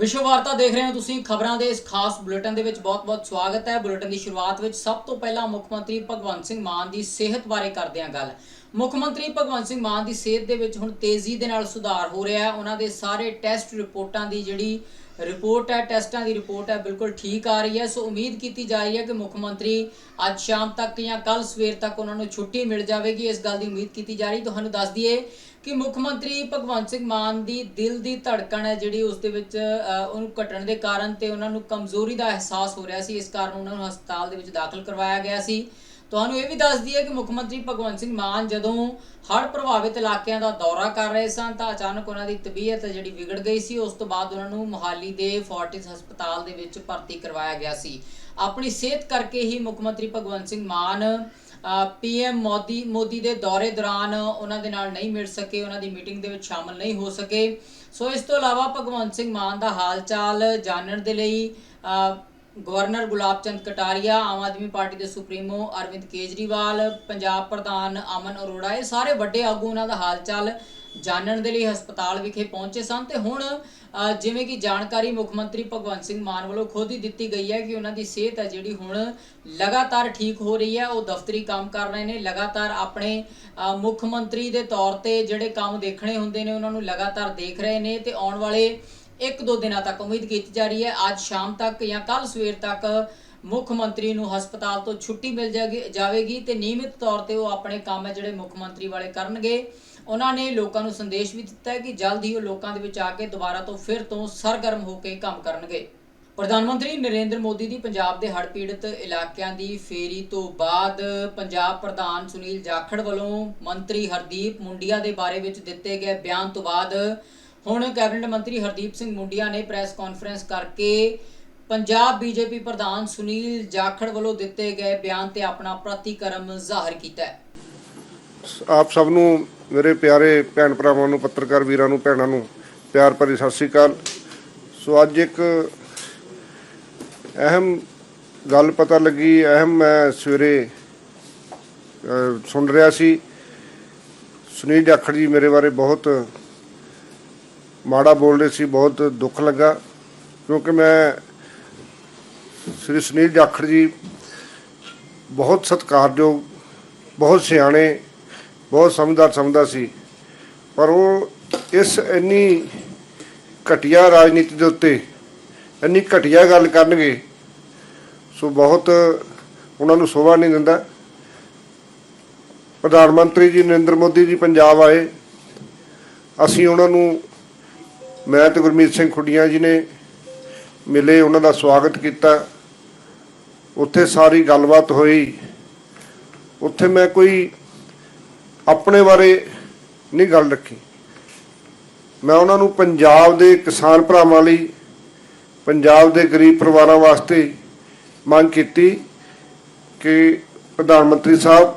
ਵਿਸ਼ਵ ਵਾਰਤਾ ਦੇਖ ਰਹੇ ਹੋ ਤੁਸੀਂ। ਖਬਰਾਂ ਦੇ ਇਸ ਖਾਸ ਬੁਲੇਟਿਨ ਦੇ ਵਿੱਚ ਬਹੁਤ-ਬਹੁਤ ਸਵਾਗਤ ਹੈ। ਬੁਲੇਟਿਨ ਦੀ ਸ਼ੁਰੂਆਤ ਵਿੱਚ ਸਭ ਤੋਂ ਪਹਿਲਾਂ ਮੁੱਖ ਮੰਤਰੀ ਭਗਵੰਤ ਸਿੰਘ ਮਾਨ ਦੀ ਸਿਹਤ ਬਾਰੇ ਕਰਦੇ ਹਾਂ ਗੱਲ। ਮੁੱਖ ਮੰਤਰੀ ਭਗਵੰਤ ਸਿੰਘ ਮਾਨ ਦੀ ਸਿਹਤ ਦੇ ਵਿੱਚ ਹੁਣ ਤੇਜ਼ੀ ਦੇ ਨਾਲ ਸੁਧਾਰ ਹੋ ਰਿਹਾ ਹੈ। ਉਹਨਾਂ ਦੇ ਸਾਰੇ ਟੈਸਟ ਰਿਪੋਰਟਾਂ ਦੀ ਜਿਹੜੀ ਰਿਪੋਰਟ ਹੈ ਟੈਸਟਾਂ ਦੀ ਰਿਪੋਰਟ ਹੈ, ਬਿਲਕੁਲ ਠੀਕ ਆ ਰਹੀ ਹੈ। ਸੋ ਉਮੀਦ ਕੀਤੀ ਜਾ ਰਹੀ ਹੈ ਕਿ ਮੁੱਖ ਮੰਤਰੀ ਅੱਜ ਸ਼ਾਮ ਤੱਕ ਜਾਂ ਕੱਲ ਸਵੇਰ ਤੱਕ ਉਹਨਾਂ ਨੂੰ ਛੁੱਟੀ ਮਿਲ ਜਾਵੇਗੀ। ਇਸ ਗੱਲ ਦੀ ਉਮੀਦ ਕੀਤੀ ਜਾ ਰਹੀ। ਤੁਹਾਨੂੰ ਦੱਸ ਦਈਏ ਕਿ ਮੁੱਖ ਮੰਤਰੀ ਭਗਵੰਤ ਸਿੰਘ ਮਾਨ ਦੀ ਦਿਲ ਦੀ ਧੜਕਣ ਹੈ, ਜਿਹੜੀ ਉਸ ਦੇ ਵਿੱਚ ਉਹਨੂੰ ਘਟਣ ਦੇ ਕਾਰਨ ਤੇ ਉਹਨਾਂ ਨੂੰ ਕਮਜ਼ੋਰੀ ਦਾ ਅਹਿਸਾਸ ਹੋ ਰਿਹਾ ਸੀ। ਇਸ ਕਾਰਨ ਉਹਨਾਂ ਨੂੰ ਹਸਪਤਾਲ ਦੇ ਵਿੱਚ ਦਾਖਲ ਕਰਵਾਇਆ ਗਿਆ ਸੀ। ਤੁਹਾਨੂੰ ਇਹ ਵੀ ਦੱਸ ਦਈਏ ਕਿ ਮੁੱਖ ਮੰਤਰੀ ਭਗਵੰਤ ਸਿੰਘ ਮਾਨ ਜਦੋਂ ਹੜ੍ਹ ਪ੍ਰਭਾਵਿਤ ਇਲਾਕਿਆਂ ਦਾ ਦੌਰਾ ਕਰ ਰਹੇ ਸਨ ਤਾਂ ਅਚਾਨਕ ਉਹਨਾਂ ਦੀ ਤਬੀਅਤ ਜਿਹੜੀ ਵਿਗੜ ਗਈ ਸੀ, ਉਸ ਤੋਂ ਬਾਅਦ ਉਹਨਾਂ ਨੂੰ ਮੋਹਾਲੀ ਦੇ ਫੋਰਟਿਸ ਹਸਪਤਾਲ ਦੇ ਵਿੱਚ ਭਰਤੀ ਕਰਵਾਇਆ ਗਿਆ ਸੀ। ਆਪਣੀ ਸਿਹਤ ਕਰਕੇ ਹੀ ਮੁੱਖ ਮੰਤਰੀ ਭਗਵੰਤ ਸਿੰਘ ਮਾਨ ਪੀਐਮ ਮੋਦੀ ਮੋਦੀ ਦੇ ਦੌਰੇ ਦੌਰਾਨ ਉਹਨਾਂ ਦੇ ਨਾਲ ਨਹੀਂ ਮਿਲ ਸਕੇ, ਉਹਨਾਂ ਦੀ ਮੀਟਿੰਗ ਦੇ ਵਿੱਚ ਸ਼ਾਮਲ ਨਹੀਂ ਹੋ ਸਕੇ। ਸੋ ਇਸ ਤੋਂ ਇਲਾਵਾ ਭਗਵੰਤ ਸਿੰਘ ਮਾਨ ਦਾ ਹਾਲ ਚਾਲ ਜਾਣਨ ਦੇ ਲਈ ਗਵਰਨਰ ਗੁਲਾਬ ਚੰਦ ਕਟਾਰੀਆ, ਆਮ ਆਦਮੀ ਪਾਰਟੀ ਦੇ ਸੁਪਰੀਮੋ ਅਰਵਿੰਦ ਕੇਜਰੀਵਾਲ, ਪੰਜਾਬ ਪ੍ਰਧਾਨ ਅਮਨ ਅਰੋੜਾ, ਇਹ ਸਾਰੇ ਵੱਡੇ ਆਗੂ ਉਹਨਾਂ ਦਾ ਹਾਲ ਚਾਲ ਜਾਣਨ ਦੇ ਲਈ ਹਸਪਤਾਲ ਵਿਖੇ ਪਹੁੰਚੇ ਸਨ ਤੇ ਹੁਣ ਜਿਵੇਂ ਕਿ ਜਾਣਕਾਰੀ ਮੁੱਖ ਮੰਤਰੀ ਭਗਵੰਤ ਸਿੰਘ ਮਾਨ ਵੱਲੋਂ ਖੁਦ ਹੀ ਦਿੱਤੀ ਗਈ ਹੈ ਕਿ ਉਹਨਾਂ ਦੀ ਸਿਹਤ ਹੈ ਜਿਹੜੀ ਹੁਣ ਲਗਾਤਾਰ ਠੀਕ ਹੋ ਰਹੀ ਹੈ, ਉਹ ਦਫ਼ਤਰੀ ਕੰਮ ਕਰ ਰਹੇ ਨੇ, ਲਗਾਤਾਰ ਆਪਣੇ ਮੁੱਖ ਮੰਤਰੀ ਦੇ ਤੌਰ ਤੇ ਜਿਹੜੇ ਕੰਮ ਦੇਖਣੇ ਹੁੰਦੇ ਨੇ, ਉਹਨਾਂ ਨੂੰ ਲਗਾਤਾਰ ਦੇਖ ਰਹੇ ਨੇ ਤੇ ਆਉਣ ਵਾਲੇ ਇੱਕ ਦੋ ਦਿਨਾਂ ਤੱਕ ਉਮੀਦ ਕੀਤੀ ਜਾ ਰਹੀ ਹੈ। ਅੱਜ ਸ਼ਾਮ ਤੱਕ ਜਾਂ ਕੱਲ ਸਵੇਰ ਤੱਕ ਮੁੱਖ ਮੰਤਰੀ ਨੂੰ ਹਸਪਤਾਲ ਤੋਂ ਛੁੱਟੀ ਮਿਲ ਜਾਗੀ- ਜਾਵੇਗੀ ਤੇ ਨਿਯਮਿਤ ਤੌਰ ਤੇ ਉਹ ਆਪਣੇ ਕੰਮ ਹੈ ਜਿਹੜੇ ਮੁੱਖ ਮੰਤਰੀ ਵਾਲੇ ਕਰਨਗੇ। ਉਹਨਾਂ ਨੇ ਲੋਕਾਂ ਨੂੰ ਸੰਦੇਸ਼ ਵੀ ਦਿੱਤਾ ਹੈ ਕਿ ਜਲਦ ਹੀ ਉਹ ਲੋਕਾਂ ਦੇ ਵਿੱਚ ਆ ਕੇ ਦੁਬਾਰਾ ਤੋਂ ਫਿਰ ਤੋਂ ਸਰਗਰਮ ਹੋ ਕੇ ਕੰਮ ਕਰਨਗੇ। ਪ੍ਰਧਾਨ ਮੰਤਰੀ ਨਰਿੰਦਰ ਮੋਦੀ ਦੀ ਪੰਜਾਬ ਦੇ ਹੜ੍ਹ ਪੀੜਤ ਇਲਾਕਿਆਂ ਦੀ ਫੇਰੀ ਤੋਂ ਬਾਅਦ ਪੰਜਾਬ ਪ੍ਰਧਾਨ ਸੁਨੀਲ ਜਾਖੜ ਵੱਲੋਂ ਮੰਤਰੀ ਹਰਦੀਪ ਮੁੰਡੀਆ ਦੇ ਬਾਰੇ ਵਿੱਚ ਦਿੱਤੇ ਗਏ ਬਿਆਨ ਤੋਂ ਬਾਅਦ ਹੁਣ ਕੈਬਨਿਟ ਮੰਤਰੀ ਹਰਦੀਪ ਸਿੰਘ ਮੁੰਡੀਆ ਨੇ ਪ੍ਰੈਸ ਕਾਨਫਰੰਸ ਕਰਕੇ ਪੰਜਾਬ ਬੀਜੇਪੀ ਪ੍ਰਧਾਨ ਸੁਨੀਲ ਜਾਖੜ ਵੱਲੋਂ ਦਿੱਤੇ ਗਏ ਬਿਆਨ ਤੇ ਆਪਣਾ ਪ੍ਰਤੀਕਰਮ ਜ਼ਾਹਰ ਕੀਤਾ ਹੈ। ਆਪ ਸਭ ਨੂੰ, ਮੇਰੇ ਪਿਆਰੇ ਭੈਣ ਭਰਾਵਾਂ ਨੂੰ, ਪੱਤਰਕਾਰ ਵੀਰਾਂ ਨੂੰ, ਭੈਣਾਂ ਨੂੰ, ਪਿਆਰ ਭਰੀ ਸਤਿ ਸ੍ਰੀ ਅਕਾਲ। ਸੋ ਅੱਜ ਇੱਕ ਅਹਿਮ ਗੱਲ ਪਤਾ ਲੱਗੀ, ਅਹਿਮ ਮੈਂ ਸਵੇਰੇ ਸੁਣ ਰਿਹਾ ਸੀ। ਸੁਨੀਲ ਜਾਖੜ ਜੀ ਮੇਰੇ ਬਾਰੇ ਬਹੁਤ ਮਾੜਾ ਬੋਲ ਰਹੇ ਸੀ, ਬਹੁਤ ਦੁੱਖ ਲੱਗਾ, ਕਿਉਂਕਿ ਮੈਂ ਸ੍ਰੀ ਸੁਨੀਲ ਜਾਖੜ ਜੀ ਬਹੁਤ ਸਤਿਕਾਰਯੋਗ, ਬਹੁਤ ਸਿਆਣੇ, ਬਹੁਤ ਸਮਝਦਾਰ ਸਮਝਦਾ ਸੀ, ਪਰ ਉਹ ਇਸ ਇੰਨੀ ਘਟੀਆ ਰਾਜਨੀਤੀ ਦੇ ਉੱਤੇ ਇੰਨੀ ਘਟੀਆ ਗੱਲ ਕਰਨਗੇ, ਸੋ ਬਹੁਤ ਉਹਨਾਂ ਨੂੰ ਸ਼ੋਭਾ ਨਹੀਂ ਦਿੰਦਾ। ਪ੍ਰਧਾਨ ਮੰਤਰੀ ਜੀ ਨਰਿੰਦਰ ਮੋਦੀ ਜੀ ਪੰਜਾਬ ਆਏ, ਅਸੀਂ ਉਹਨਾਂ ਨੂੰ ਮੈਂ ਤੇ ਗੁਰਮੀਤ ਸਿੰਘ ਖੁੱਡੀਆਂ ਜੀ ਨੇ ਮਿਲੇ, ਉਹਨਾਂ ਦਾ ਸਵਾਗਤ ਕੀਤਾ। ਉੱਥੇ ਸਾਰੀ ਗੱਲਬਾਤ ਹੋਈ। ਉੱਥੇ ਮੈਂ ਕੋਈ ਆਪਣੇ ਬਾਰੇ ਨਹੀਂ ਗੱਲ ਰੱਖੀ। ਮੈਂ ਉਹਨਾਂ ਨੂੰ ਪੰਜਾਬ ਦੇ ਕਿਸਾਨ ਭਰਾਵਾਂ ਲਈ, ਪੰਜਾਬ ਦੇ ਗਰੀਬ ਪਰਿਵਾਰਾਂ ਵਾਸਤੇ ਮੰਗ ਕੀਤੀ ਕਿ ਪ੍ਰਧਾਨ ਮੰਤਰੀ ਸਾਹਿਬ,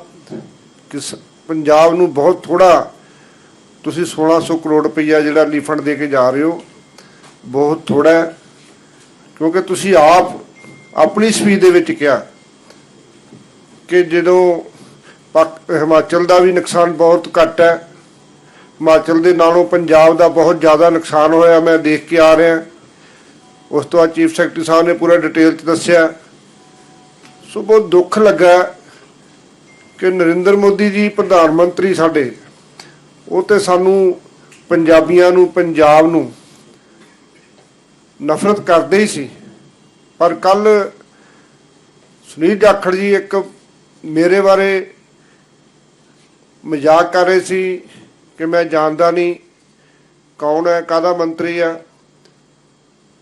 ਕਿਸ ਪੰਜਾਬ ਨੂੰ ਬਹੁਤ ਥੋੜਾ ਤੁਸੀਂ 1600 ਕਰੋੜ ਰੁਪਈਆ ਜਿਹੜਾ ਰਿਫੰਡ ਦੇ ਕੇ ਜਾ ਰਹੇ ਹੋ, ਬਹੁਤ ਥੋੜਾ ਹੈ, ਕਿਉਂਕਿ ਤੁਸੀਂ ਆਪ ਆਪਣੀ ਸਪੀਚ ਦੇ ਵਿੱਚ ਕਿਹਾ ਕਿ ਜਦੋਂ ਪਾਕ- ਹਿਮਾਚਲ ਦਾ ਵੀ ਨੁਕਸਾਨ ਬਹੁਤ ਘੱਟ ਹੈ, ਹਿਮਾਚਲ ਦੇ ਨਾਲੋਂ ਪੰਜਾਬ ਦਾ ਬਹੁਤ ਜ਼ਿਆਦਾ ਨੁਕਸਾਨ ਹੋਇਆ, ਮੈਂ ਦੇਖ ਕੇ ਆ ਰਿਹਾ। ਉਸ ਤੋਂ ਬਾਅਦ ਚੀਫ ਸੈਕਟਰੀ ਸਾਹਿਬ ਨੇ ਪੂਰਾ ਡਿਟੇਲ ਚ ਦੱਸਿਆ। ਸੋ ਬਹੁਤ ਦੁੱਖ ਲੱਗਾ ਕਿ ਨਰਿੰਦਰ ਮੋਦੀ ਜੀ, ਪ੍ਰਧਾਨ ਮੰਤਰੀ ਸਾਡੇ ਉਹ ਤੇ ਸਾਨੂੰ ਪੰਜਾਬੀਆਂ ਨੂੰ, ਪੰਜਾਬ ਨੂੰ ਨਫ਼ਰਤ ਕਰਦੇ ਹੀ ਸੀ। ਪਰ ਕੱਲ ਸੁਨੀਲ ਜਾਖੜ ਜੀ ਇੱਕ ਮੇਰੇ ਬਾਰੇ ਮਜ਼ਾਕ ਕਰ ਰਹੇ ਸੀ ਕਿ ਮੈਂ ਜਾਣਦਾ ਨਹੀਂ ਕੌਣ ਹੈ, ਕਾਹਦਾ ਮੰਤਰੀ ਆ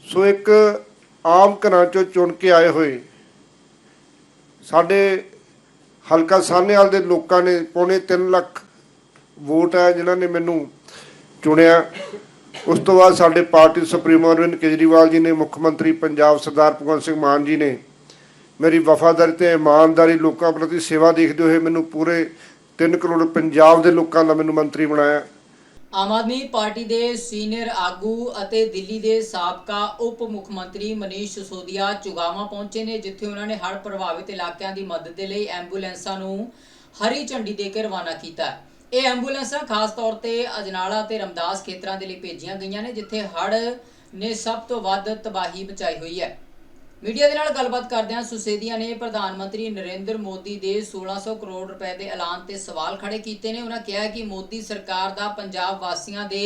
ਸੋ ਇੱਕ ਆਮ ਘਰਾਂ ਚੋਂ ਚੁਣ ਕੇ ਆਏ ਹੋਏ ਸਾਡੇ ਹਲਕਾ ਸਾਹਨੇਵਾਲ ਦੇ ਲੋਕਾਂ ਨੇ ਪੌਣੇ 3 ਲੱਖ ਵੋਟ ਹੈ, ਜਿਨ੍ਹਾਂ ਨੇ ਮੈਨੂੰ ਚੁਣਿਆ। ਉਸ ਤੋਂ ਬਾਅਦ ਸਾਡੇ ਪਾਰਟੀ ਸੁਪਰੀਮੋ ਅਰਵਿੰਦ ਕੇਜਰੀਵਾਲ ਜੀ ਨੇ, ਮੁੱਖ ਮੰਤਰੀ ਪੰਜਾਬ ਸਰਦਾਰ ਭਗਵੰਤ ਸਿੰਘ ਮਾਨ ਜੀ ਨੇ ਮੇਰੀ ਵਫਾਦਾਰੀ ਤੇ ਇਮਾਨਦਾਰੀ ਲੋਕਾਂ ਪ੍ਰਤੀ ਸੇਵਾ ਦੇਖਦੇ ਹੋਏ ਮੈਨੂੰ ਪੂਰੇ 3 ਕਰੋੜ ਪੰਜਾਬ ਦੇ ਲੋਕਾਂ ਦਾ ਮੈਨੂੰ ਮੰਤਰੀ ਬਣਾਇਆ। ਆਮ ਆਦਮੀ ਪਾਰਟੀ ਦੇ ਸੀਨੀਅਰ ਆਗੂ ਅਤੇ ਦਿੱਲੀ ਦੇ ਸਾਬਕਾ ਉਪ ਮੁੱਖ ਮੰਤਰੀ ਮਨੀਸ਼ ਸਿਸੋਦੀਆ ਚੁਗਾਵਾ ਪਹੁੰਚੇ ਨੇ, ਜਿੱਥੇ ਉਹਨਾਂ ਨੇ ਹੜ੍ਹ ਪ੍ਰਭਾਵਿਤ ਇਲਾਕਿਆਂ ਦੀ ਮਦਦ ਦੇ ਲਈ ਐਂਬੂਲੈਂਸਾਂ ਨੂੰ ਹਰੀ ਝੰਡੀ ਦੇ ਕੇ ਰਵਾਨਾ ਕੀਤਾ ਇਹ ਐਂਬੂਲੈਂਸਾਂ ਖਾਸ ਤੌਰ ਤੇ ਅਜਨਾਲਾ ਤੇ ਰਮਦਾਸ ਖੇਤਰਾਂ ਦੇ ਲਈ ਭੇਜੀਆਂ ਗਈਆਂ ਨੇ, ਜਿੱਥੇ ਹੜ੍ਹ ਨੇ ਸਭ ਤੋਂ ਵੱਧ ਤਬਾਹੀ ਬਚਾਈ ਹੋਈ ਹੈ। ਮੀਡੀਆ ਦੇ ਨਾਲ ਗੱਲਬਾਤ ਕਰਦਿਆਂ ਸੁਸੇਦੀਆਂ ਨੇ ਪ੍ਰਧਾਨ ਮੰਤਰੀ ਨਰਿੰਦਰ ਮੋਦੀ ਦੇ 1600 ਕਰੋੜ ਰੁਪਏ ਦੇ ਐਲਾਨ ਤੇ ਸਵਾਲ ਖੜੇ ਕੀਤੇ ਨੇ। ਉਹਨਾਂ ਕਿਹਾ ਕਿ ਮੋਦੀ ਸਰਕਾਰ ਦਾ ਪੰਜਾਬ ਵਾਸੀਆਂ ਦੇ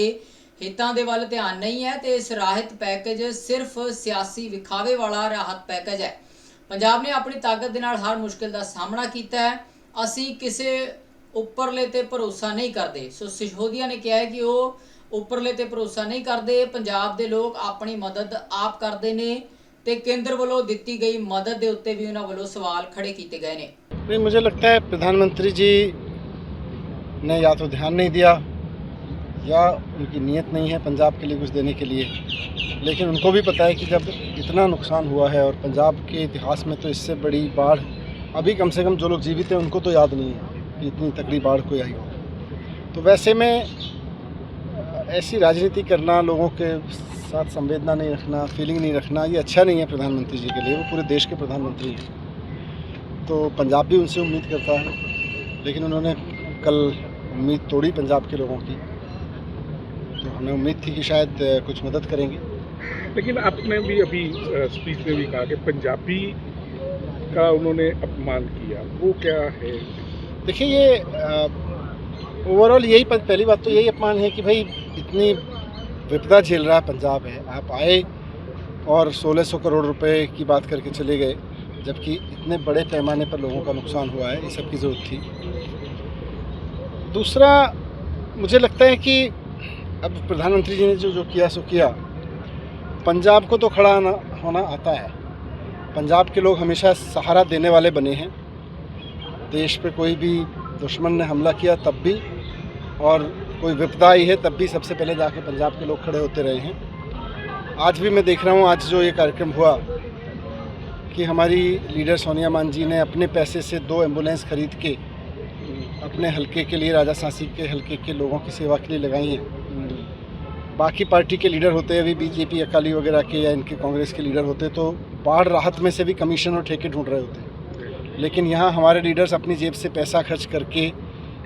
ਹਿੱਤਾਂ ਦੇ ਵੱਲ ਧਿਆਨ ਨਹੀਂ ਹੈ ਤੇ ਇਸ ਰਾਹਤ ਪੈਕੇਜ ਸਿਰਫ ਸਿਆਸੀ ਵਿਖਾਵੇ ਵਾਲਾ ਰਾਹਤ ਪੈਕੇਜ ਹੈ। ਪੰਜਾਬ ਨੇ ਆਪਣੀ ਤਾਕਤ ਦੇ ਨਾਲ ਹਰ ਮੁਸ਼ਕਲ ਦਾ ਸਾਹਮਣਾ ਕੀਤਾ ਹੈ। ਅਸੀਂ ਕਿਸੇ ਉੱਪਰਲੇ ਤੇ ਭਰੋਸਾ ਨਹੀਂ ਕਰਦੇ ਸੋ ਸਿਸੋਦੀਆ ਨੇ ਕਿਹਾ ਹੈ ਕਿ ਉਹ ਉੱਪਰਲੇ ਤੇ ਭਰੋਸਾ ਨਹੀਂ ਕਰਦੇ ਪੰਜਾਬ ਦੇ ਲੋਕ ਆਪਣੀ ਮਦਦ ਆਪ ਕਰਦੇ ਨੇ ਤੇ ਕੇਂਦਰ ਵੱਲੋਂ ਦਿੱਤੀ ਗਈ ਮਦਦ ਦੇ ਉੱਤੇ ਵੀ ਉਹਨਾਂ ਵੱਲੋਂ ਸਵਾਲ ਖੜੇ ਕੀਤੇ ਗਏ ਨੇ नहीं मुझे लगता है प्रधानमंत्री जी ने या तो ध्यान नहीं दिया या उनकी नीयत नहीं है पंजाब के लिए कुछ देने के लिए लेकिन उनको भी पता है कि जब इतना नुकसान हुआ है और पंजाब के इतिहास में तो इससे बड़ी बाढ़ अभी कम से कम जो लोग जीवित हैं उनको तो याद नहीं है कि इतनी तगड़ी बाढ़ कोई आई हो। तो वैसे में, ऐसी राजनीति करना, लोगों के साथ संवेदना नहीं रखना फीलिंग नहीं रखना, ये अच्छा नहीं है प्रधानमंत्री जी के लिए, वो पूरे देश के प्रधानमंत्री हैं। तो पंजाब भी उनसे उम्मीद करता है, लेकिन उन्होंने कल उम्मीद तोड़ी पंजाब के लोगों की। तो हमें उम्मीद थी कि शायद कुछ मदद करेंगे। लेकिन आपने भी अभी स्पीच में भी कहा कि पंजाबी का उन्होंने अपमान किया, वो क्या है? देखिए, ये ओवरऑल यही पहली बात तो यही अपमान है कि भाई इतनी विपदा झेल रहा है पंजाब है। आप आए और 1600 करोड़ रुपए की बात करके चले गए, जबकि इतने बड़े पैमाने पर लोगों का नुकसान हुआ है, ये सब की ज़रूरत थी। दूसरा, मुझे लगता है कि अब प्रधानमंत्री जी ने जो जो किया, सो किया। पंजाब को तो खड़ा होना आता है। पंजाब के लोग हमेशा सहारा देने वाले बने हैं। देश पे कोई भी दुश्मन ने हमला किया तब भी, और कोई विपदा आई है तब भी सबसे पहले जाके पंजाब के लोग खड़े होते रहे हैं। आज भी मैं देख रहा हूँ, आज जो ये कार्यक्रम हुआ, कि हमारी लीडर सोनिया मान जी ने अपने पैसे से दो एंबुलेंस खरीद के अपने हलके के लिए, राजा सांसी के हलके के लोगों की सेवा के लिए लगाई हैं। बाकी पार्टी के लीडर होते अभी बीजेपी, अकाली वगैरह के या इनके कांग्रेस के लीडर होते तो बाढ़ राहत में से भी कमीशन और ठेके ढूंढ रहे होते लेकिन यहाँ हमारे लीडर्स अपनी जेब से पैसा खर्च करके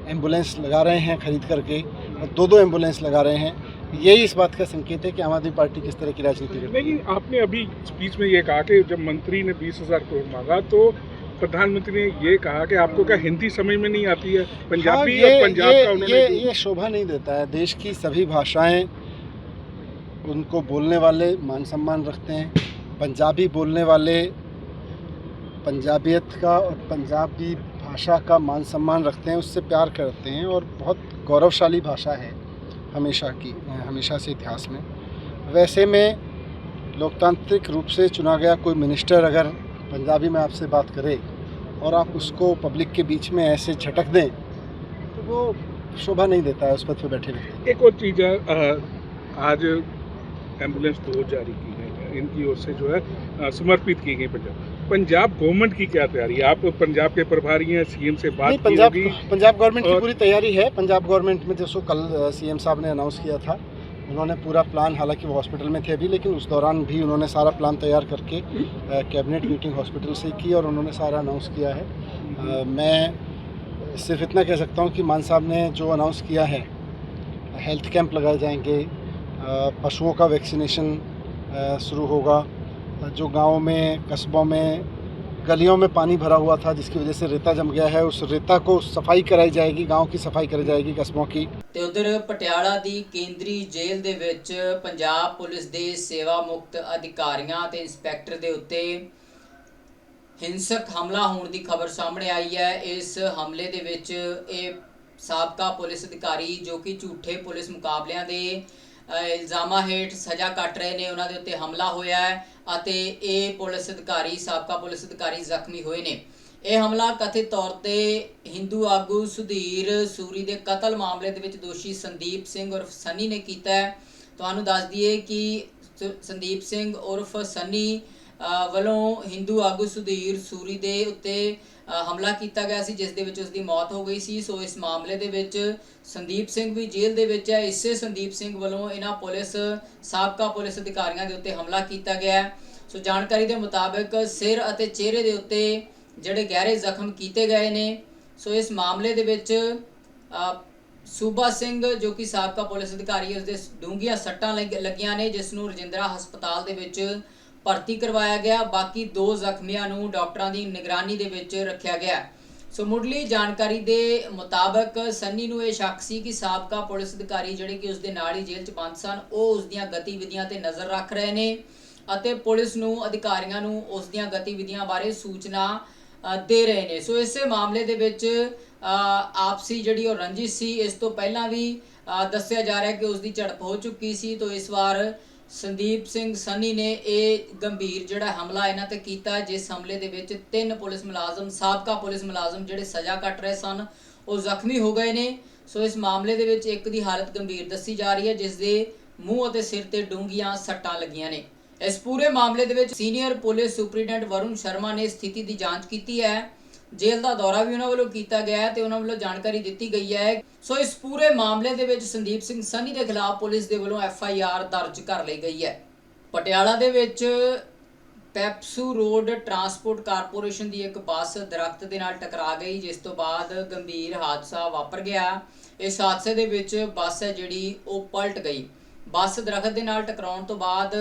एंबुलेंस लगा रहे हैं खरीद करके और दो दो एंबुलेंस लगा रहे हैं। यही इस बात का संकेत है कि आम आदमी पार्टी किस तरह की राजनीति है। लेकिन आपने अभी स्पीच में ये कहा कि जब मंत्री ने बीस हज़ार करोड़ मांगा तो प्रधानमंत्री ने ये कहा कि आपको क्या हिंदी समझ में नहीं आती है? पंजाबी हाँ, और पंजाब ये, का उन्होंने ये, ये शोभा नहीं देता है। देश की सभी भाषाएँ उनको बोलने वाले मान सम्मान रखते हैं। पंजाबी बोलने वाले पंजाबियत का और पंजाबी भाषा का मान सम्मान रखते हैं, उससे प्यार करते हैं और बहुत गौरवशाली भाषा है हमेशा की, हमेशा से इतिहास में। वैसे में लोकतांत्रिक रूप से चुना गया कोई मिनिस्टर अगर पंजाबी में आपसे बात करे और आप उसको पब्लिक के बीच में ऐसे झटक दें तो वो शोभा नहीं देता है उस पद पर बैठे व्यक्ति एक और चीज़ है आज एंबुलेंस दो जारी की गई। इनकी ओर से जो है समर्पित की गई पंजाब। पंजाब गवर्नमेंट की क्या तैयारी आप पंजाब के प्रभारी हैं सीएम से बात की पंजाब पंजाब गवर्नमेंट की पूरी तैयारी है। पंजाब गवर्नमेंट में जैसो कल सीएम साहब ने अनाउंस किया था उन्होंने पूरा प्लान हालाँकि वो हॉस्पिटल में थे अभी लेकिन उस दौरान भी उन्होंने सारा प्लान तैयार करके कैबिनेट मीटिंग हॉस्पिटल से की और उन्होंने सारा अनाउंस किया है। मैं सिर्फ़ इतना कह सकता हूँ कि मान साहब ने जो अनाउंस किया है हेल्थ कैंप लगाए जाएँगे पशुओं का वैक्सीनेशन शुरू होगा जो गाँव में कस्बों में गलियों में पानी भरा हुआ था जिसकी वजह से रेता जम गया है उस रेता को सफाई कराई जाएगी गांव की सफाई कराई जाएगी कस्बों की ਤੇ ਉਧਰ ਪਟਿਆਲਾ ਦੀ ਕੇਂਦਰੀ ਜੇਲ੍ਹ ਦੇ ਵਿੱਚ ਪੰਜਾਬ ਪੁਲਿਸ ਦੇ ਸੇਵਾ ਮੁਕਤ ਅਧਿਕਾਰੀਆਂ ਤੇ ਇੰਸਪੈਕਟਰ ਦੇ ਉੱਤੇ ਹਿੰਸਕ ਹਮਲਾ ਹੋਣ ਦੀ ਖਬਰ ਸਾਹਮਣੇ ਆਈ ਹੈ ਇਸ ਹਮਲੇ ਦੇ ਵਿੱਚ ਇਹ ਸਾਬਕਾ ਪੁਲਿਸ ਅਧਿਕਾਰੀ ਜੋ ਕਿ ਝੂਠੇ ਪੁਲਿਸ ਮੁਕਾਬਲਿਆਂ ਦੇ ਅਹ, ਇਲਜ਼ਾਮਾਂ ਹੇਠ ਸਜ਼ਾ ਕੱਟ ਰਹੇ ਨੇ ਉਹਨਾਂ ਦੇ ਉੱਤੇ ਹਮਲਾ ਹੋਇਆ ਹੈ ਅਤੇ ਇਹ ਪੁਲਿਸ ਅਧਿਕਾਰੀ ਸਾਬਕਾ ਪੁਲਿਸ ਅਧਿਕਾਰੀ ਜ਼ਖਮੀ ਹੋਏ ਨੇ। ਇਹ ਹਮਲਾ ਕਥਿਤ ਤੌਰ ਤੇ ਹਿੰਦੂ ਆਗੂ ਸੁਧੀਰ ਸੂਰੀ ਦੇ ਕਤਲ ਮਾਮਲੇ ਦੇ ਵਿੱਚ ਦੋਸ਼ੀ ਸੰਦੀਪ ਸਿੰਘ ਉਰਫ ਸਨੀ ਨੇ ਕੀਤਾ ਹੈ। ਤੁਹਾਨੂੰ ਦੱਸ ਦਈਏ ਕਿ ਸੰਦੀਪ ਸਿੰਘ ਉਰਫ ਸਨੀ ਅ, ਵੱਲੋਂ ਹਿੰਦੂ ਆਗੂ ਸੁਧੀਰ ਸੂਰੀ ਦੇ ਉੱਤੇ ਹਮਲਾ ਕੀਤਾ ਗਿਆ ਸੀ, ਜਿਸ ਦੇ ਵਿੱਚ ਉਸ ਦੀ ਮੌਤ ਹੋ ਗਈ ਸੀ। ਸੋ ਇਸ ਮਾਮਲੇ ਦੇ ਵਿੱਚ ਸੰਦੀਪ ਸਿੰਘ ਵੀ ਜੇਲ੍ਹ ਦੇ ਵਿੱਚ ਹੈ। ਇਸੇ ਸੰਦੀਪ ਸਿੰਘ ਵੱਲੋਂ ਇਹਨਾਂ ਪੁਲਿਸ, ਸਾਬਕਾ ਪੁਲਿਸ ਅਧਿਕਾਰੀਆਂ ਦੇ ਉੱਤੇ ਹਮਲਾ ਕੀਤਾ ਗਿਆ ਸੋ ਜਾਣਕਾਰੀ ਦੇ ਮੁਤਾਬਕ ਸਿਰ ਅਤੇ ਚਿਹਰੇ ਦੇ ਉੱਤੇ ਜਿਹੜੇ ਗਹਿਰੇ ਜ਼ਖਮ ਕੀਤੇ ਗਏ ਨੇ। ਸੋ ਇਸ ਮਾਮਲੇ ਦੇ ਵਿੱਚ ਸੂਬਾ ਸਿੰਘ ਜੋ ਕਿ ਸਾਬਕਾ ਪੁਲਿਸ ਅਧਿਕਾਰੀ ਹੈ, ਉਸਦੇ ਡੂੰਘੀਆਂ ਸੱਟਾਂ ਲੱਗ- ਲੱਗੀਆਂ ਨੇ, ਜਿਸ ਨੂੰ ਰਜਿੰਦਰਾ ਹਸਪਤਾਲ ਦੇ ਵਿੱਚ ਭਰਤੀ ਕਰਵਾਇਆ ਗਿਆ। ਬਾਕੀ ਦੋ ਜ਼ਖਮੀਆਂ ਨੂੰ ਡਾਕਟਰਾਂ ਦੀ ਨਿਗਰਾਨੀ ਦੇ ਵਿੱਚ ਰੱਖਿਆ ਗਿਆ। ਸੋ ਮੁੱਢਲੀ ਜਾਣਕਾਰੀ ਦੇ ਮੁਤਾਬਕ ਸੰਨੀ ਨੂੰ ਇਹ ਸ਼ੱਕ ਸੀ ਕਿ ਸਾਬਕਾ ਪੁਲਿਸ ਅਧਿਕਾਰੀ ਜਿਹੜੇ ਕਿ ਉਸਦੇ ਨਾਲ ਹੀ ਜੇਲ੍ਹ 'ਚ ਬੰਦ ਸਨ ਉਹ ਉਸ ਦੀਆਂ ਗਤੀਵਿਧੀਆਂ ਤੇ ਨਜ਼ਰ ਰੱਖ ਰਹੇ ਨੇ ਅਤੇ ਪੁਲਿਸ ਨੂੰ ਅਧਿਕਾਰੀਆਂ ਨੂੰ ਉਸ ਦੀਆਂ ਗਤੀਵਿਧੀਆਂ ਬਾਰੇ ਸੂਚਨਾ ਦੇ ਰਹੇ ਨੇ। ਸੋ ਇਸੇ ਮਾਮਲੇ ਦੇ ਵਿੱਚ ਅ, ਆਪਸੀ ਜਿਹੜੀ ਉਹ ਰੰਜਿਸ਼ ਸੀ ਇਸ ਤੋਂ ਪਹਿਲਾਂ ਵੀ ਅ, ਦੱਸਿਆ ਜਾ ਰਿਹਾ ਕਿ ਉਸ ਦੀ ਝੜਪ ਹੋ ਚੁੱਕੀ ਸੀ। ਤੋਂ ਇਸ ਵਾਰ ਸੰਦੀਪ ਸਿੰਘ ਸਨੀ ਨੇ ਇਹ ਗੰਭੀਰ ਜਿਹੜਾ ਹਮਲਾ ਇਹਨਾਂ ਤੇ ਕੀਤਾ। ਜਿਸ ਹਮਲੇ ਦੇ ਵਿੱਚ ਤਿੰਨ ਪੁਲਿਸ ਮੁਲਾਜ਼ਮ, ਸਾਬਕਾ ਪੁਲਿਸ ਮੁਲਾਜ਼ਮ ਜਿਹੜੇ ਸਜ਼ਾ ਕੱਟ ਰਹੇ ਸਨ, ਉਹ ਜ਼ਖਮੀ ਹੋ ਗਏ ਨੇ। ਸੋ ਇਸ ਮਾਮਲੇ ਦੇ ਵਿੱਚ ਇੱਕ ਦੀ ਹਾਲਤ ਗੰਭੀਰ ਦੱਸੀ ਜਾ ਰਹੀ ਹੈ, ਜਿਸ ਦੇ ਮੂੰਹ ਅਤੇ ਸਿਰ ਤੇ ਡੂੰਘੀਆਂ ਸੱਟਾਂ ਲੱਗੀਆਂ ਨੇ। ਇਸ ਪੂਰੇ ਮਾਮਲੇ ਦੇ ਵਿੱਚ senior police superintendent Varun Sharma ਨੇ ਸਥਿਤੀ ਦੀ ਜਾਂਚ ਕੀਤੀ ਹੈ। ਜੇਲ੍ਹ ਦਾ ਦੌਰਾ ਵੀ ਉਹਨਾਂ ਵੱਲੋਂ ਕੀਤਾ ਗਿਆ ਹੈ ਤੇ ਉਹਨਾਂ ਵੱਲੋਂ ਜਾਣਕਾਰੀ ਦਿੱਤੀ ਗਈ ਹੈ। ਸੋ ਇਸ ਪੂਰੇ ਮਾਮਲੇ ਦੇ ਵਿੱਚ ਸੰਦੀਪ ਸਿੰਘ ਸੰਨੀ ਦੇ ਖਿਲਾਫ ਪੁਲਿਸ ਦੇ ਵੱਲੋਂ ਐਫ ਆਈ ਆਰ ਦਰਜ ਕਰ ਲਈ ਗਈ ਹੈ। ਪਟਿਆਲਾ ਦੇ ਵਿੱਚ ਪੈਪਸੂ ਰੋਡ ਟਰਾਂਸਪੋਰਟ ਕਾਰਪੋਰੇਸ਼ਨ ਦੀ ਇੱਕ ਬੱਸ ਦਰਖਤ ਦੇ ਨਾਲ ਟਕਰਾ ਗਈ, ਜਿਸ ਤੋਂ ਬਾਅਦ ਗੰਭੀਰ ਹਾਦਸਾ ਵਾਪਰ ਗਿਆ। ਇਸ ਹਾਦਸੇ ਦੇ ਵਿੱਚ ਬੱਸ ਹੈ ਜਿਹੜੀ ਉਹ ਪਲਟ ਗਈ। ਬੱਸ ਦਰਖਤ ਦੇ ਨਾਲ ਟਕਰਾਉਣ ਤੋਂ ਬਾਅਦ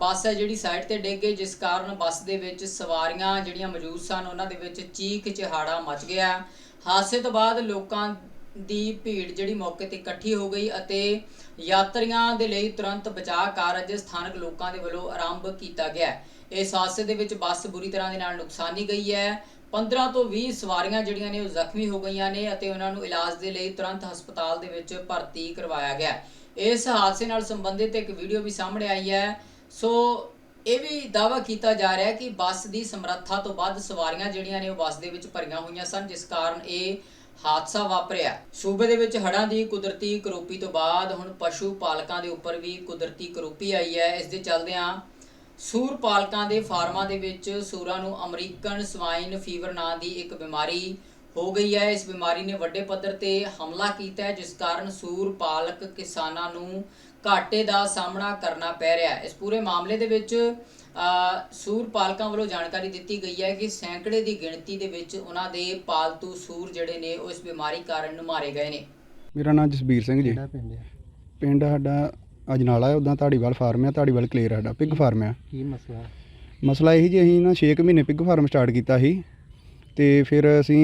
ਬੱਸ ਹੈ ਜਿਹੜੀ ਸਾਈਡ ਤੇ ਡਿੱਗ ਗਈ, ਜਿਸ ਕਾਰਨ ਬੱਸ ਦੇ ਵਿੱਚ ਸਵਾਰੀਆਂ ਜਿਹੜੀਆਂ ਮੌਜੂਦ ਸਨ, ਉਹਨਾਂ ਦੇ ਵਿੱਚ ਚੀਖ ਚਿਹਾੜਾ ਮਚ ਗਿਆ। ਹਾਦਸੇ ਤੋਂ ਬਾਅਦ ਲੋਕਾਂ ਦੀ ਭੀੜ ਜਿਹੜੀ ਮੌਕੇ ਤੇ ਇਕੱਠੀ ਹੋ ਗਈ ਅਤੇ ਯਾਤਰੀਆਂ ਦੇ ਲਈ ਤੁਰੰਤ ਬਚਾਅ ਕਾਰਜ ਸਥਾਨਕ ਲੋਕਾਂ ਦੇ ਵੱਲੋਂ ਆਰੰਭ ਕੀਤਾ ਗਿਆ। ਇਸ ਹਾਦਸੇ ਦੇ ਵਿੱਚ ਬੱਸ ਬੁਰੀ ਤਰ੍ਹਾਂ ਦੇ ਨਾਲ ਨੁਕਸਾਨੀ ਗਈ ਹੈ। 15 ਤੋਂ 20 ਸਵਾਰੀਆਂ ਜਿਹੜੀਆਂ ਨੇ ਉਹ ਜ਼ਖਮੀ ਹੋ ਗਈਆਂ ਨੇ ਅਤੇ ਉਹਨਾਂ ਨੂੰ ਇਲਾਜ ਦੇ ਲਈ ਤੁਰੰਤ ਹਸਪਤਾਲ ਦੇ ਵਿੱਚ ਭਰਤੀ ਕਰਵਾਇਆ ਗਿਆ। ਇਸ ਹਾਦਸੇ ਨਾਲ ਸੰਬੰਧਿਤ ਇੱਕ ਵੀਡੀਓ ਵੀ ਸਾਹਮਣੇ ਆਈ ਹੈ। ਸੋ ਇਹ ਵੀ ਦਾਅਵਾ ਕੀਤਾ ਜਾ ਰਿਹਾ ਹੈ ਕਿ ਬੱਸ ਦੀ ਸਮਰੱਥਾ ਤੋਂ ਵੱਧ ਸਵਾਰੀਆਂ ਜਿਹੜੀਆਂ ਨੇ ਉਹ ਬੱਸ ਦੇ ਵਿੱਚ ਭਰੀਆਂ ਹੋਈਆਂ ਸਨ, ਜਿਸ ਕਾਰਨ ਇਹ ਹਾਦਸਾ ਵਾਪਰਿਆ ਸੂਬੇ ਦੇ ਵਿੱਚ ਹੜ੍ਹਾਂ ਦੀ ਕੁਦਰਤੀ ਕਰੋਪੀ ਤੋਂ ਬਾਅਦ ਹੁਣ ਪਸ਼ੂ ਪਾਲਕਾਂ ਦੇ ਉੱਪਰ ਵੀ ਕੁਦਰਤੀ ਕਰੋਪੀ ਆਈ ਹੈ। ਇਸ ਦੇ ਚੱਲਦਿਆਂ ਸੂਰ ਪਾਲਕਾਂ ਦੇ ਫਾਰਮਾਂ ਦੇ ਵਿੱਚ ਸੂਰਾਂ ਨੂੰ ਅਮਰੀਕਨ ਸਵਾਈਨ ਫੀਵਰ ਨਾਂ ਦੀ ਇੱਕ ਬਿਮਾਰੀ ਹੋ ਗਈ ਹੈ। ਇਸ ਬਿਮਾਰੀ ਨੇ ਵੱਡੇ ਪੱਧਰ ਤੇ ਹਮਲਾ ਕੀਤਾ ਹੈ, ਜਿਸ ਕਾਰਨ ਸੂਰ ਪਾਲਕ ਕਿਸਾਨਾਂ ਨੂੰ ਘਾਟੇ ਦਾ ਸਾਹਮਣਾ ਕਰਨਾ ਪੈ ਰਿਹਾ ਹੈ। ਇਸ ਪੂਰੇ ਮਾਮਲੇ ਦੇ ਵਿੱਚ ਸੂਰ ਪਾਲਕਾਂ ਵੱਲੋਂ ਜਾਣਕਾਰੀ ਦਿੱਤੀ ਗਈ ਹੈ ਕਿ ਸੈਂਕੜੇ ਦੀ ਗਿਣਤੀ ਦੇ ਵਿੱਚ ਉਹਨਾਂ ਦੇ ਪਾਲਤੂ ਸੂਰ ਜਿਹੜੇ ਨੇ ਉਹ ਇਸ ਬਿਮਾਰੀ ਕਾਰਨ ਮਾਰੇ ਗਏ ਨੇ। ਮੇਰਾ ਨਾਮ ਜਸਬੀਰ ਸਿੰਘ ਜੀ। ਪਿੰਡ ਸਾਡਾ ਅਜਨਾਲਾ ਹੈ ਉਦਾਂ ਧਾੜੀਵਾਲ ਫਾਰਮ ਹੈ ਧਾੜੀਵਾਲ ਕਲੇਰ ਸਾਡਾ ਪਿਗ ਫਾਰਮ ਹੈ ਕੀ ਮਸਲਾ ਮਸਲਾ ਇਹ ਜੀ ਅਸੀਂ ਨਾ 6 ਮਹੀਨੇ ਪਿਗ ਫਾਰਮ ਸਟਾਰਟ ਕੀਤਾ ਸੀ ਤੇ ਫਿਰ ਅਸੀਂ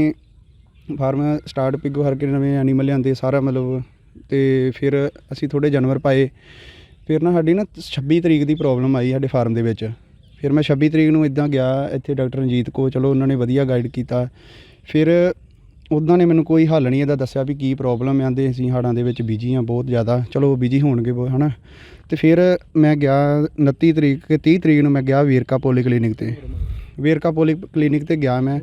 ਫਾਰਮ ਸਟਾਰਟ ਪਿਗ ਕਰਕੇ ਨਵੇਂ ਐਨੀਮਲ ਲਿਆਂਦੇ ਸਾਰਾ ਮਤਲਬ ਤੇ ਫਿਰ ਅਸੀਂ ਥੋੜੇ ਜਾਨਵਰ ਪਾਏ। ਫਿਰ ਨਾ ਸਾਡੀ ਨਾ 26 ਤਰੀਕ ਦੀ ਪ੍ਰੋਬਲਮ ਆਈ ਸਾਡੇ ਫਾਰਮ ਦੇ ਵਿੱਚ। ਫਿਰ ਮੈਂ 26 ਤਰੀਕ ਨੂੰ ਇਦਾਂ ਗਿਆ, ਇੱਥੇ ਡਾਕਟਰ ਰਣਜੀਤ ਕੋ ਚਲੋ ਉਹਨਾਂ ਨੇ ਵਧੀਆ ਗਾਈਡ ਕੀਤਾ। ਫਿਰ ਉਹਨਾਂ ਨੇ ਮੈਨੂੰ ਕੋਈ ਹੱਲ ਨਹੀਂ ਇਹਦਾ ਦੱਸਿਆ ਵੀ ਕੀ ਪ੍ਰੋਬਲਮ ਆਂਦੇ ਅਸੀਂ ਹਾੜਾਂ ਦੇ ਵਿੱਚ ਬਿਜ਼ੀ ਆ ਬਹੁਤ ਜ਼ਿਆਦਾ। ਚਲੋ ਬਿਜ਼ੀ ਹੋਣਗੇ ਬਹੁਤ ਹਨਾ। ਤੇ ਫਿਰ ਮੈਂ ਗਿਆ 29 ਤਰੀਕ ਕੇ 30 ਤਰੀਕ ਨੂੰ ਮੈਂ ਗਿਆ ਵੇਰਕਾ ਪੋਲੀ ਕਲੀਨਿਕ ਤੇ। ਵੇਰਕਾ ਪੋਲੀ ਕਲੀਨਿਕ ਤੇ ਗਿਆ ਮੈਂ।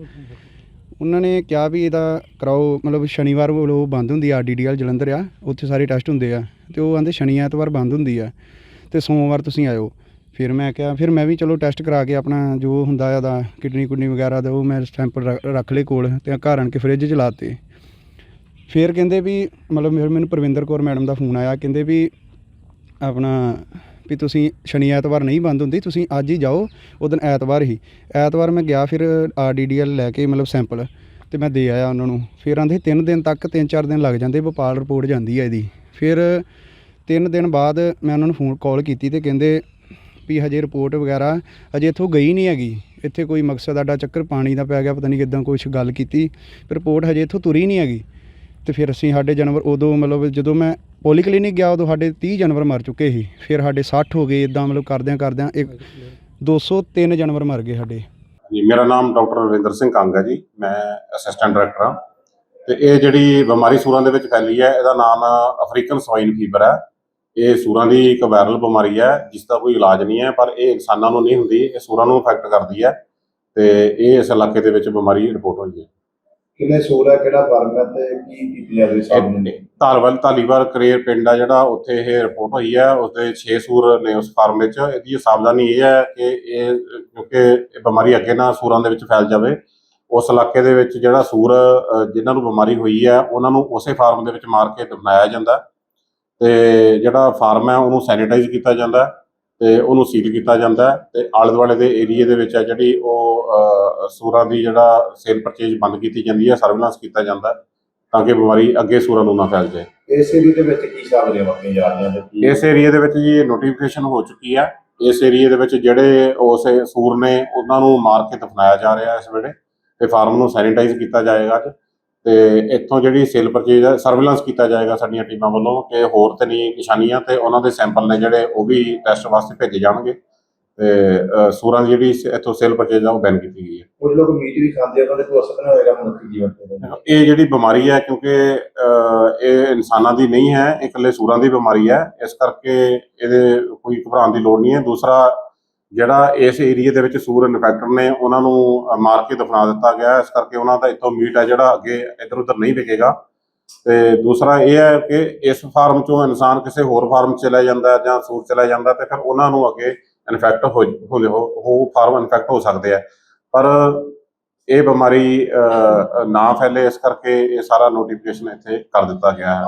ਉਹਨਾਂ ਨੇ ਕਿਹਾ ਵੀ ਇਹਦਾ ਕਰਾਓ, ਮਤਲਬ ਸ਼ਨੀਵਾਰ ਉਹ ਬੰਦ ਹੁੰਦੀ ਆ ਡੀਡੀਐਲ ਜਲੰਧਰ ਆ, ਉੱਥੇ ਸਾਰੇ ਟੈਸਟ ਹੁੰਦੇ ਆ, ਤੇ ਉਹ ਆਂਦੇ ਸ਼ਨੀ ਐਤਵਾਰ ਬੰਦ ਹੁੰਦੀ ਆ, ਤੇ ਸੋਮਵਾਰ ਤੁਸੀਂ ਆਇਓ। ਫਿਰ ਮੈਂ ਕਿਹਾ, ਫਿਰ ਮੈਂ ਵੀ ਚਲੋ ਟੈਸਟ ਕਰਾ ਕੇ ਆਪਣਾ ਜੋ ਹੁੰਦਾ ਆ ਦਾ ਕਿਡਨੀ ਕੁਡਨੀ ਵਗੈਰਾ ਦਾ, ਉਹ ਮੈਂ ਸੈਂਪਲ ਰੱਖ ਲਏ ਕੋਲ, ਤੇ ਘਰ ਆਣ ਕੇ ਫ੍ਰਿਜ 'ਚ ਲਾਤੇ। ਫਿਰ ਕਹਿੰਦੇ ਵੀ, ਮਤਲਬ ਮੈਨੂੰ ਪਰਵਿੰਦਰ ਕੌਰ ਮੈਡਮ ਦਾ ਫੋਨ ਆਇਆ, ਕਹਿੰਦੇ ਵੀ ਆਪਣਾ ਵੀ ਤੁਸੀਂ ਸ਼ਨੀ ਐਤਵਾਰ ਨਹੀਂ ਬੰਦ ਹੁੰਦੀ, ਤੁਸੀਂ ਅੱਜ ਹੀ ਜਾਓ, ਉਹ ਦਿਨ ਐਤਵਾਰ ਹੀ। ਐਤਵਾਰ ਮੈਂ ਗਿਆ ਫਿਰ ਆਰਡੀਡੀਐਲ ਲੈ ਕੇ ਮਤਲਬ ਸੈਂਪਲ, ਤੇ ਮੈਂ ਦੇ ਆਇਆ ਉਹਨਾਂ ਨੂੰ। ਫਿਰ ਆਂਦੇ ਤਿੰਨ ਦਿਨ ਤੱਕ ਤਿੰਨ ਚਾਰ ਦਿਨ ਲੱਗ ਜਾਂਦੇ ਭੋਪਾਲ ਰਿਪੋਰਟ ਜਾਂਦੀ ਹੈ ਇਹਦੀ। ਫਿਰ ਤਿੰਨ ਦਿਨ ਬਾਅਦ ਮੈਂ ਉਹਨਾਂ ਨੂੰ ਫੋਨ ਕਾਲ ਕੀਤੀ ਤੇ ਕਹਿੰਦੇ ਵੀ ਹਜੇ ਰਿਪੋਰਟ ਵਗੈਰਾ ਅਜੇ ਇੱਥੋਂ ਗਈ ਨਹੀਂ ਹੈਗੀ। ਇੱਥੇ ਕੋਈ ਮਕਸਦ ਆਡਾ ਚੱਕਰ ਪਾਣੀ ਦਾ ਪੈ ਗਿਆ, ਪਤਾ ਨਹੀਂ ਕਿਦਾਂ ਕੁਝ ਗੱਲ ਕੀਤੀ ਰਿਪੋਰਟ ਹਜੇ ਇੱਥੋਂ ਤੁਰੀ ਨਹੀਂ ਹੈਗੀ। ਤੇ ਫਿਰ ਅਸੀਂ ਸਾਡੇ ਜਾਨਵਰ ਉਦੋਂ ਮਤਲਬ ਜਦੋਂ ਮੈਂ ਪੋਲੀ ਕਲੀਨਿਕ ਗਿਆ, ਉਦੋਂ ਸਾਡੇ 30 ਜਾਨਵਰ ਮਰ ਚੁੱਕੇ ਸੀ। ਫਿਰ ਸਾਡੇ 60 ਹੋ ਗਏ ਇਦਾਂ ਮਤਲਬ ਕਰਦਿਆਂ ਕਰਦਿਆਂ ਇੱਕ 203 ਜਾਨਵਰ ਮਰ ਗਏ ਸਾਡੇ। ਜੀ, ਮੇਰਾ ਨਾਮ ਡਾਕਟਰ ਰਵਿੰਦਰ ਸਿੰਘ ਕੰਗ ਹੈ ਜੀ। ਮੈਂ ਅਸਿਸਟੈਂਟ ਡਾਇਰੈਕਟਰ ਹਾਂ। ਤੇ ਇਹ ਜਿਹੜੀ ਬਿਮਾਰੀ ਸੂਰਾਂ ਦੇ ਵਿੱਚ ਫੈਲੀ ਹੈ, ਇਹਦਾ ਨਾਮ ਅਫਰੀਕਨ ਸਵਾਈਨ ਫੀਵਰ ਹੈ। ਇਹ ਸੂਰਾਂ ਦੀ ਇੱਕ ਵਾਇਰਲ ਬਿਮਾਰੀ ਹੈ, ਜਿਸ ਦਾ ਕੋਈ ਇਲਾਜ ਨਹੀਂ ਹੈ, ਪਰ ਇਹ ਇਨਸਾਨਾਂ ਨੂੰ ਨਹੀਂ ਹੁੰਦੀ, ਇਹ ਸੂਰਾਂ ਨੂੰ ਇਫੈਕਟ ਕਰਦੀ ਹੈ। ਤੇ ਇਹ ਇਸ ਇਲਾਕੇ ਦੇ ਵਿੱਚ ਬਿਮਾਰੀ ਰਿਪੋਰਟ ਹੋਈ ਹੈ। ਕਿੰਨੇ ਸੂਰ ਹੈ ਕਿਹੜਾ ਫਾਰਮ ਹੈ ਤੇ ਕੀ ਕੀਤੀ ਜਾ ਰਹੀ ਸਾਹਮਣੇ? ਇਹ ਧਾਲੀਵਾਲ ਕਰੇਰ ਪਿੰਡ ਆ ਜਿਹੜਾ ਉੱਥੇ ਇਹ ਰਿਪੋਰਟ ਹੋਈ ਹੈ ਉਸਦੇ 6 ਸੂਰ ਨੇ ਉਸ ਫਾਰਮ ਵਿੱਚ। ਇਹਦੀ ਸਾਵਧਾਨੀ ਇਹ ਹੈ ਕਿ ਇਹ ਕਿਉਂਕਿ ਇਹ ਬਿਮਾਰੀ ਅੱਗੇ ਨਾ ਸੂਰਾਂ ਦੇ ਵਿੱਚ ਫੈਲ ਜਾਵੇ। ਉਸ ਇਲਾਕੇ ਦੇ ਵਿੱਚ ਜਿਹੜਾ ਸੂਰ ਅ, ਜਿਨ੍ਹਾਂ ਨੂੰ ਬਿਮਾਰੀ ਹੋਈ ਹੈ ਉਹਨਾਂ ਨੂੰ ਉਸੇ ਫਾਰਮ ਦੇ ਵਿੱਚ ਮਾਰ ਕੇ ਦਫਨਾਇਆ ਜਾਂਦਾ। ਤੇ ਜਿਹੜਾ ਫਾਰਮ ਹੈ ਉਹਨੂੰ ਸੈਨੀਟਾਈਜ਼ ਕੀਤਾ ਜਾਂਦਾ। ਤੇ ਉਹਨੂੰ ਸੀਲ ਕੀਤਾ ਜਾਂਦਾ ਤੇ ਆਲੇ ਦੁਆਲੇ ਦੇ ਏਰੀਏ ਦੇ ਵਿੱਚ ਹੈ ਜਿਹੜੀ ਉਹ ਸੂਰਾਂ ਦੀ ਜਿਹੜਾ ਸੇਲ ਪਰਚੇਜ ਬੰਦ ਕੀਤੀ ਜਾਂਦੀ ਹੈ ਸਰਵੇਲੈਂਸ ਕੀਤਾ ਜਾਂਦਾ ਤਾਂ ਕਿ ਬਿਮਾਰੀ ਅੱਗੇ ਸੂਰਾਂ ਨੂੰ ਨਾ ਫੈਲ ਜਾਏ। ਇਸ ਏਰੀਏ ਦੇ ਵਿੱਚ ਕੀ ਸਾਵਧਾਨੀਆਂ ਵਰਤੀਆਂ ਜਾ ਰਹੀਆਂ ਕੀ ਇਸ ਏਰੀਆ ਦੇ ਵਿੱਚ ਜੀ ਨੋਟੀਫਿਕੇਸ਼ਨ ਹੋ ਚੁੱਕੀ ਹੈ। ਇਸ ਏਰੀਆ ਦੇ ਵਿੱਚ ਜਿਹੜੇ ਉਸ ਸੂਰ ਨੇ ਉਹਨਾਂ ਨੂੰ ਮਾਰ ਕੇ ਦਫਨਾਇਆ ਜਾ ਰਿਹਾ ਇਸ ਵੇਲੇ ਤੇ ਫਾਰਮ ਨੂੰ ਸੈਨੀਟਾਈਜ਼ ਕੀਤਾ ਜਾਏਗਾ ਅੱਜ। ਤੇ ਇੱਥੋਂ ਜਿਹੜੀ ਸੇਲ ਪਰਚੇਜ ਹੈ ਸਰਵੇਲੈਂਸ ਕੀਤਾ ਜਾਏਗਾ ਸਾਡੀਆਂ ਟੀਮਾਂ ਵੱਲੋਂ ਕਿ ਹੋਰ ਤੇ ਨਹੀਂ ਨਿਸ਼ਾਨੀਆਂ ਤੇ ਉਹਨਾਂ ਦੇ ਸੈਂਪਲ ਨੇ ਜਿਹੜੇ ਉਹ ਵੀ ਟੈਸਟ ਵਾਸਤੇ ਭੇਜੇ ਜਾਣਗੇ। ਤੇ ਸੂਰਾਂ ਦੀ ਜਿਹੜੀ ਇੱਥੋਂ ਸੇਲ ਪਰਚੇਜ ਆ ਉਹ ਬੈਨ ਕੀਤੀ ਗਈ ਹੈ। ਕੁਝ ਲੋਕ ਮੀਟ ਵੀ ਖਾਂਦੇ ਆ ਉਹਨਾਂ ਦੇ ਕੋਈ ਅਸਰ ਨਾ ਹੋਏਗਾ ਮਨੁੱਖੀ ਜੀਵਨ ਤੇ। ਇਹ ਜਿਹੜੀ ਬਿਮਾਰੀ ਹੈ ਕਿਉਂਕਿ ਇਹ ਇਨਸਾਨਾਂ ਦੀ ਨਹੀਂ ਹੈ ਇਹ ਇਕੱਲੇ ਸੂਰਾਂ ਦੀ ਬਿਮਾਰੀ ਹੈ। ਇਸ ਕਰਕੇ ਇਹਦੇ ਕੋਈ ਘਬਰਾਉਣ ਦੀ ਲੋੜ ਨਹੀਂ ਹੈ। ਦੂਸਰਾ ਜਿਹੜਾ ਇਸ ਏਰੀਆ ਦੇ ਵਿੱਚ ਸੂਰ ਇਨਫੈਕਟਡ ਨੇ, ਉਹਨਾਂ ਨੂੰ ਮਾਰ ਕੇ ਦਫਨਾ ਦਿੱਤਾ ਗਿਆ ਇਸ ਕਰਕੇ ਉਹਨਾਂ ਦਾ ਇੱਥੋਂ ਮੀਟ ਹੈ ਜਿਹੜਾ ਅੱਗੇ ਇੱਧਰ ਉੱਧਰ ਨਹੀਂ ਵਿਕੇਗਾ। ਤੇ ਦੂਸਰਾ ਇਹ ਹੈ ਕਿ ਇਸ ਫਾਰਮ ਚੋਂ ਇਨਸਾਨ ਕਿਸੇ ਹੋਰ ਫਾਰਮ 'ਚ ਚਲਾ ਜਾਂਦਾ ਜਾਂ ਸੂਰ ਚਲਾ ਜਾਂਦਾ ਤੇ ਫਿਰ ਉਹਨਾਂ ਨੂੰ ਅੱਗੇ ਇਨਫੈਕਟ ਹੋ ਹੋ ਫਾਰਮ ਇਨਫੈਕਟ ਹੋ ਸਕਦੇ ਆ ਪਰ ਇਹ ਬਿਮਾਰੀ ਨਾ ਫੈਲੇ। ਇਸ ਕਰਕੇ ਇਹ ਸਾਰਾ ਨੋਟੀਫਿਕੇਸ਼ਨ ਇੱਥੇ ਕਰ ਦਿੱਤਾ ਗਿਆ ਹੈ।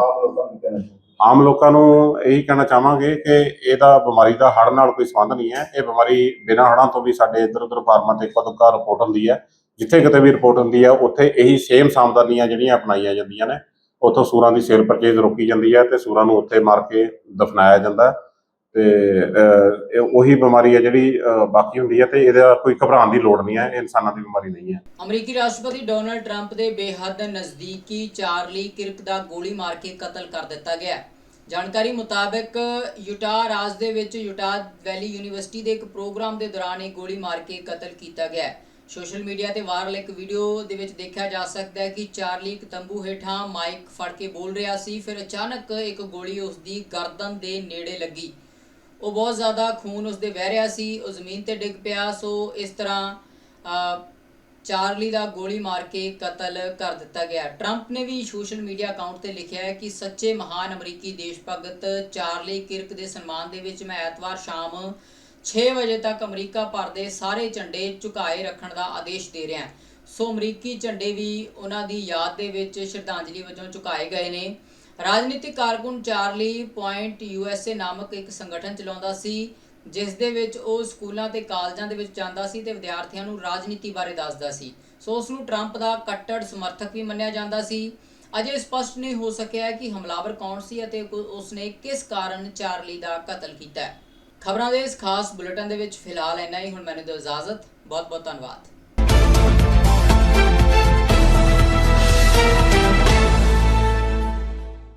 ਆਮ ਲੋਕਾਂ ਨੂੰ ਇਹੀ ਕਹਿਣਾ ਚਾਹਾਂਗੇ ਕਿ ਇਹਦਾ ਬਿਮਾਰੀ ਦਾ ਹੜ੍ਹ ਨਾਲ ਕੋਈ ਸੰਬੰਧ ਨਹੀਂ ਹੈ। ਇਹ ਬਿਮਾਰੀ ਬਿਨਾਂ ਹੜ੍ਹਾਂ ਤੋਂ ਵੀ ਸਾਡੇ ਇੱਧਰ ਉੱਧਰ ਫਾਰਮਾਂ ਤੇ ਇੱਕੋ ਦੁੱਕਾ ਰਿਪੋਰਟ ਹੁੰਦੀ ਹੈ। ਜਿੱਥੇ ਕਿਤੇ ਵੀ ਰਿਪੋਰਟ ਹੁੰਦੀ ਹੈ, ਉੱਥੇ ਇਹੀ ਸੇਮ ਸਾਵਧਾਨੀਆਂ ਜਿਹੜੀਆਂ ਅਪਣਾਈਆਂ ਜਾਂਦੀਆਂ ਨੇ। ਉੱਥੋਂ ਸੂਰਾਂ ਦੀ ਸੇਲ ਪਰਚੇਜ਼ ਰੋਕੀ ਜਾਂਦੀ ਹੈ ਤੇ ਸੂਰਾਂ ਨੂੰ ਉੱਥੇ ਮਾਰ ਕੇ ਦਫਨਾਇਆ ਜਾਂਦਾ ਹੈ। ਤੇ ਇਹ ਉਹੀ ਬਿਮਾਰੀ ਹੈ ਜਿਹੜੀ ਅ, ਬਾਕੀ ਹੁੰਦੀ ਹੈ ਤੇ ਇਹਦਾ ਕੋਈ ਘਬਰਾਉਣ ਦੀ ਲੋੜ ਨਹੀਂ ਹੈ ਇਹ ਇਨਸਾਨਾਂ ਦੀ ਬਿਮਾਰੀ ਨਹੀਂ ਹੈ ਅਮਰੀਕੀ ਰਾਸ਼ਟਰਪਤੀ ਡੋਨਲਡ ਟਰੰਪ ਦੇ ਬੇਹੱਦ ਨਜ਼ਦੀਕੀ ਚਾਰਲੀ ਕਿਰਕ ਦਾ ਗੋਲੀ ਮਾਰ ਕੇ ਕਤਲ ਕਰ ਦਿੱਤਾ ਗਿਆ ਹੈ। ਜਾਣਕਾਰੀ ਮੁਤਾਬਕ ਯੂਟਾ ਰਾਜ ਦੇ ਵਿੱਚ ਯੂਟਾ ਵੈਲੀ ਯੂਨੀਵਰਸਿਟੀ ਦੇ ਇੱਕ ਪ੍ਰੋਗਰਾਮ ਦੇ ਦੌਰਾਨ ਇਹ ਗੋਲੀ ਮਾਰ ਕੇ ਕਤਲ ਕੀਤਾ ਗਿਆ ਹੈ। ਸੋਸ਼ਲ ਮੀਡੀਆ ਤੇ ਵਾਇਰਲ ਇੱਕ ਵੀਡੀਓ ਦੇ ਵਿੱਚ ਦੇਖਿਆ ਜਾ ਸਕਦਾ ਹੈ ਕਿ ਚਾਰਲੀ ਇੱਕ ਤੰਬੂ ਹੇਠਾਂ ਮਾਈਕ ਫੜ ਕੇ ਬੋਲ ਰਿਹਾ ਸੀ ਫਿਰ ਅਚਾਨਕ ਇੱਕ ਗੋਲੀ ਉਸ ਦੀ ਗਰਦਨ ਦੇ ਨੇੜੇ ਲੱਗੀ ਉਹ ਬਹੁਤ ਜ਼ਿਆਦਾ ਖੂਨ ਉਸਦੇ ਵਹਿ ਰਿਹਾ ਸੀ, ਉਹ ਜ਼ਮੀਨ ਤੇ ਡਿੱਗ ਪਿਆ, ਸੋ ਇਸ ਤਰ੍ਹਾਂ ਚਾਰਲੀ ਦਾ ਗੋਲੀ ਮਾਰ ਕੇ ਕਤਲ ਕਰ ਦਿੱਤਾ ਗਿਆ। ਟਰੰਪ ਨੇ ਵੀ ਸੋਸ਼ਲ ਮੀਡੀਆ ਅਕਾਊਂਟ ਤੇ ਲਿਖਿਆ ਹੈ ਕਿ ਸੱਚੇ ਮਹਾਨ ਅਮਰੀਕੀ ਦੇਸ਼ ਭਗਤ ਚਾਰਲੀ ਕਿਰਕ ਦੇ ਸਨਮਾਨ ਦੇ ਵਿੱਚ ਮੈਂ ਐਤਵਾਰ ਸ਼ਾਮ 6 ਵਜੇ ਤੱਕ ਅਮਰੀਕਾ ਭਰ ਦੇ ਸਾਰੇ ਝੰਡੇ ਝੁਕਾਏ ਰੱਖਣ ਦਾ ਆਦੇਸ਼ ਦੇ ਰਿਹਾ ਸੋ ਅਮਰੀਕੀ ਝੰਡੇ ਵੀ ਉਹਨਾਂ ਦੀ ਯਾਦ ਦੇ ਵਿੱਚ ਸ਼ਰਧਾਂਜਲੀ ਵਜੋਂ ਝੁਕਾਏ ਗਏ ਨੇ। ਰਾਜਨੀਤਿਕ ਕਾਰਕੁਨ ਚਾਰਲੀ ਪੁਆਇੰਟ ਯੂਐਸਏ ਨਾਮਕ ਇੱਕ ਸੰਗਠਨ ਚਲਾਉਂਦਾ ਸੀ, ਜਿਸ ਦੇ ਵਿੱਚ ਉਹ ਸਕੂਲਾਂ ਤੇ ਕਾਲਜਾਂ ਦੇ ਵਿੱਚ ਜਾਂਦਾ ਸੀ ਤੇ ਵਿਦਿਆਰਥੀਆਂ ਨੂੰ ਰਾਜਨੀਤੀ ਬਾਰੇ ਦੱਸਦਾ ਸੀ। ਸੋ ਉਸ ਨੂੰ ਟਰੰਪ ਦਾ ਕੱਟੜ ਸਮਰਥਕ ਵੀ ਮੰਨਿਆ ਜਾਂਦਾ ਸੀ। ਅਜੇ ਸਪਸ਼ਟ ਨਹੀਂ ਹੋ ਸਕਿਆ ਕਿ ਹਮਲਾਵਰ ਕੌਣ ਸੀ ਅਤੇ ਕੋ- ਉਸਨੇ ਕਿਸ ਕਾਰਨ ਚਾਰਲੀ ਦਾ ਕਤਲ ਕੀਤਾ ਖਬਰਾਂ ਦੇ ਇਸ ਖਾਸ ਬੁਲੇਟਿਨ ਦੇ ਵਿੱਚ ਫਿਲਹਾਲ ਇੰਨਾ ਹੀ। ਹੁਣ ਮੈਨੂੰ ਦਿਓ ਇਜਾਜ਼ਤ। ਬਹੁਤ ਬਹੁਤ ਧੰਨਵਾਦ।